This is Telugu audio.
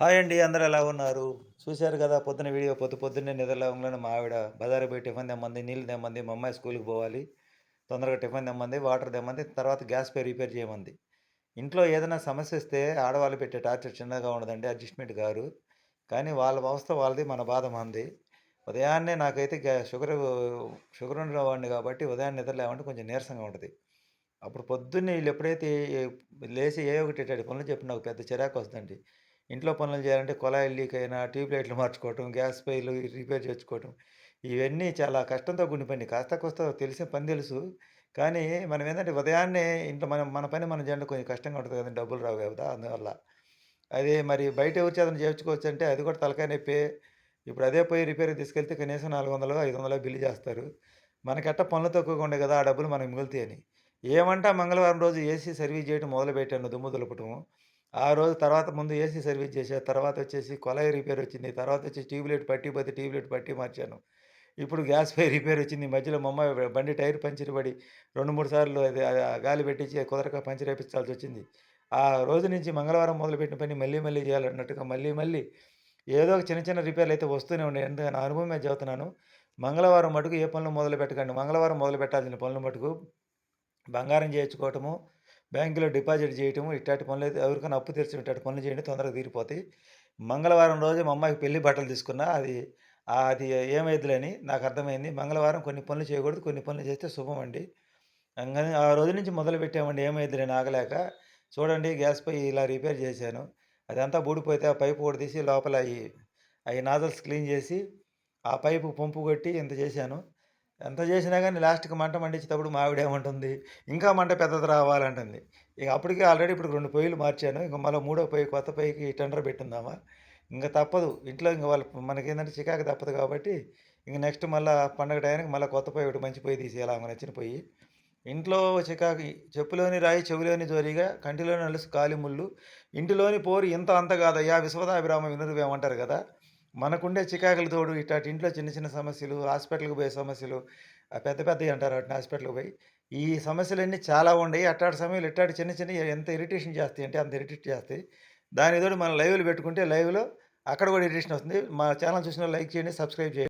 హాయ్ అండి అందరూ ఎలా ఉన్నారు? చూశారు కదా పొద్దున వీడియో పొద్దు పొద్దున్నే నిద్రలేవగానే మా ఆవిడ బజారు పోయి టిఫిన్ తెమ్మంది నీళ్ళు తెమ్మంది మా అమ్మాయి స్కూల్కి పోవాలి తొందరగా టిఫిన్ తెమ్మంది వాటర్ తెమ్మంది తర్వాత గ్యాస్ పే రిపేర్ చేయమంది. ఇంట్లో ఏదైనా సమస్య వస్తే ఆడవాళ్ళు పెట్టే టార్చర్ చిన్నగా ఉండదండి అడ్జస్ట్మెంట్ గారు. కానీ వాళ్ళ అవస్థ వాళ్ళది మన బాధ మంది ఉదయాన్నే నాకైతే గ్యా షుగర్ షుగర్ ఉండేవాడిని కాబట్టి ఉదయాన్నే నిద్రలేవంటే కొంచెం నీరసంగా ఉంటుంది. అప్పుడు పొద్దున్నే వీళ్ళు ఎప్పుడైతే లేచి ఏ ఒకటి పనులు చెప్పి నాకు పెద్ద చిరాకు వస్తుందండి. ఇంట్లో పనులు చేయాలంటే కుళాయిలు లీక్ అయినా ట్యూబ్ లైట్లు మార్చుకోవటం గ్యాస్ పైలు రిపేర్ చేసుకోవటం ఇవన్నీ చాలా కష్టంతో గుండి పని కాస్త కొస్త తెలిసిన పని తెలుసు. కానీ మనం ఏంటంటే ఉదయాన్నే ఇంట్లో మనం మన పని మన చేయడం కొంచెం కష్టంగా ఉంటుంది కదండి డబ్బులు రావు కదా అందువల్ల. అదే మరి బయట ఎవరి చేతను చేర్చుకోవచ్చు అంటే అది కూడా తలకాయ నొప్పి. ఇప్పుడు అదే పోయి రిపేర్కి తీసుకెళ్తే కనీసం నాలుగు వందలు ఐదు వందలు బిల్లు చేస్తారు. మనకెట్ట పనులు తక్కువగా ఉండే కదా ఆ డబ్బులు మనకు మిగులుతాయని. ఏమంటా మంగళవారం రోజు ఏసీ సర్వీస్ చేయడం మొదలుపెట్టాను దుమ్ము దులపటం ఆ రోజు తర్వాత ముందు ఏసీ సర్వీస్ చేశా తర్వాత వచ్చేసి కొలాయి రిపేర్ వచ్చింది. తర్వాత వచ్చి ట్యూబ్లైట్ పట్టి పోతే ట్యూబ్లైట్ పట్టి మార్చాను. ఇప్పుడు గ్యాస్ పై రిపేర్ వచ్చింది. మధ్యలో మొమ్మ బండి టైర్ పంచర్ పడి రెండు మూడు సార్లు అది గాలి పెట్టించి కుదరక పంచర్ వేయించాల్సి వచ్చింది. ఆ రోజు నుంచి మంగళవారం మొదలుపెట్టిన పని మళ్ళీ మళ్ళీ చేయాలన్నట్టుగా మళ్ళీ మళ్ళీ ఏదో ఒక చిన్న చిన్న రిపేర్లు అయితే వస్తూనే ఉన్నాయి. ఎందుకంటే నా అనుభవం మీద చెబుతున్నాను. మంగళవారం మటుకు ఏ పనులు మొదలు పెట్టకండి మంగళవారం మొదలు పెట్టాల్సిన పనులు మటుకు బంగారం చేయించుకోవటము బ్యాంకులో డిపాజిట్ చేయటము ఇట్లాంటి పనులు అయితే ఎవరికైనా అప్పు తెరిచి ఇట్లాంటి పనులు చేయండి తొందరగా తీరిపోతాయి. మంగళవారం రోజు మా అమ్మాయికి పెళ్ళి బట్టలు తీసుకున్నా అది అది ఏమైద్దిలేని నాకు అర్థమైంది. మంగళవారం కొన్ని పనులు చేయకూడదు కొన్ని పనులు చేస్తే శుభం అండి. ఆ రోజు నుంచి మొదలు పెట్టామండి ఏమైద్దిలేని ఆగలేక. చూడండి గ్యాస్ పై ఇలా రిపేర్ చేశాను. అదంతా బూడిపోతే ఆ పైపు కూడా తీసి లోపల అవి అవి నాజల్స్ క్లీన్ చేసి ఆ పైపు పంపు కొట్టి ఇంత చేశాను. ఎంత చేసినా కానీ లాస్ట్కి మంట మండించేటప్పుడు మా ఏమంటుంది? ఇంకా మంట పెద్దది రావాలంటుంది. ఇక అప్పటికే ఆల్రెడీ ఇప్పుడు రెండు పొయ్యిలు మార్చాను. ఇంకా మళ్ళీ మూడో పొయ్యి కొత్త పొయ్యికి టెండర్ పెట్టిందామా? ఇంకా తప్పదు. ఇంట్లో ఇంకా వాళ్ళు మనకేంటంటే చికాకు తప్పదు కాబట్టి ఇంక నెక్స్ట్ మళ్ళీ పండగ టైంకి మళ్ళీ కొత్త పొయ్యి ఒకటి మంచి పొయ్యి తీసేయాలి ఆమె నచ్చిన పొయ్యి. ఇంట్లో చికాకు చెప్పులోని రాయి చెవిలోని జోరిగా కంటిలోని నలుసు కాలి ముళ్ళు ఇంటిలోని పోరు ఇంత అంత కాదయ్యా విశ్వదాభిరామ వినురువేమంటారు కదా? మనకుండే చికాకులు తోడు ఇట్లాంటి ఇంట్లో చిన్న చిన్న సమస్యలు హాస్పిటల్కి పోయే సమస్యలు పెద్ద పెద్దవి అంటారు వాటిని హాస్పిటల్కి పోయి. ఈ సమస్యలన్నీ చాలా ఉన్నాయి అట్లాంటి సమయంలో ఇట్లాంటి చిన్న చిన్న ఎంత ఇరిటేషన్ చేస్తాయి అంటే అంత ఇరిటేట్ చేస్తాయి. దాని తోడు మనం లైవ్లు పెట్టుకుంటే లైవ్లో అక్కడ కూడా ఇరిటేషన్ వస్తుంది. మా ఛానల్ చూసిన లైక్ చేయండి సబ్స్క్రైబ్ చేయండి.